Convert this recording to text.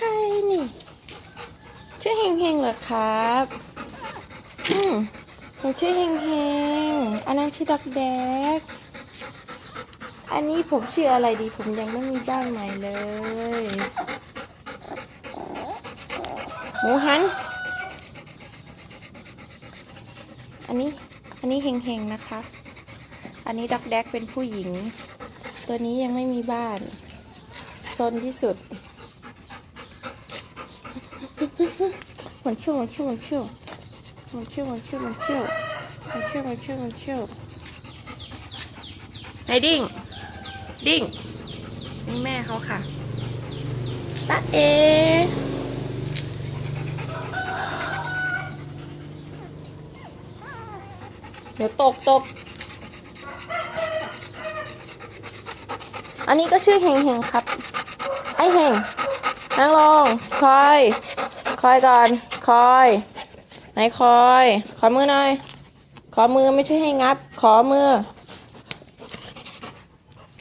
ใครนี่ ชื่อเฮงเฮงเหรอครับ อืมผมชื่อเฮงเฮงอันนั้นชื่อดักแดก อันนี้ผมชื่ออะไรดี ผมยังไม่มีบ้านใหม่เลย หมูหัน อันนี้ อันนี้เฮงเฮงนะคะ อันนี้ดักแดกเป็นผู้หญิง ตัวนี้ยังไม่มีบ้าน ซนที่สุด манчу, манчу, манчу. Манчу, манчу, манчу. Манчу, ไหนดิ้ง ดิ้ง นี่แม่เขาค่ะตาเอเดี๋ยวตกตก อันนี้ก็ชื่อเฮงเฮงครับ ไอเฮงนางลองคอย คอยก่อน คอย ไหนคอย ขอมือหน่อย ขอมือไม่ใช่ให้งับ ขอมือ